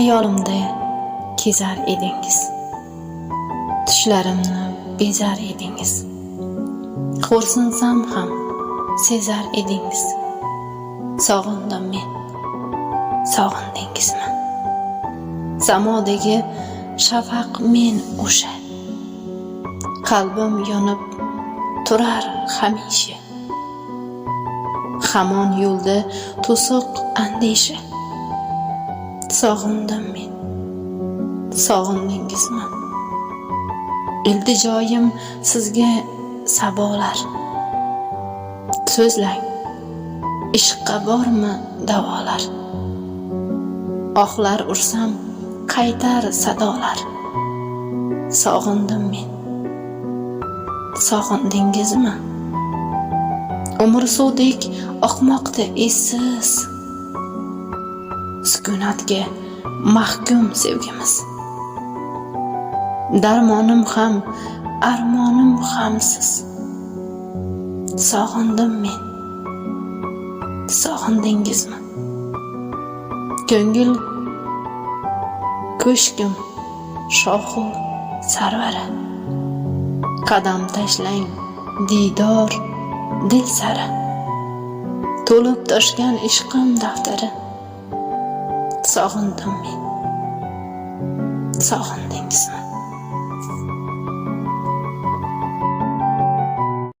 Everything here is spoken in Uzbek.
Xayolimda kezar edingiz. Tushlarimni bezar edingiz. Xo'rsinsam ham sezar edingiz. Sog'indim men. Sog'indingizmi? Samodagi shafaq men o'sha. Qalbim yonib turar hamisha. Hamon yo'lda to'siq andisha. Sog'indim men. Sog'indingizmi? Iltijoyim sizga sabolar. So'zlang. Ishqqa bormi davolar? Oxlar ursam qaytar sadolar. Sog'indim men. Sog'indingizmi? Umr suvdek oqmoqda essiz. Sukunatga mahkum sevgimiz. Darmonim ham, armonim ham siz. Sog'indim men. Sog'indingizmi? Ko'ngil ko'shkim shohu sarvari Qadam tashlang diydor dil sari. To'lib toshgan ishqim daftari. Sog'indim men. Sog'indingizmi?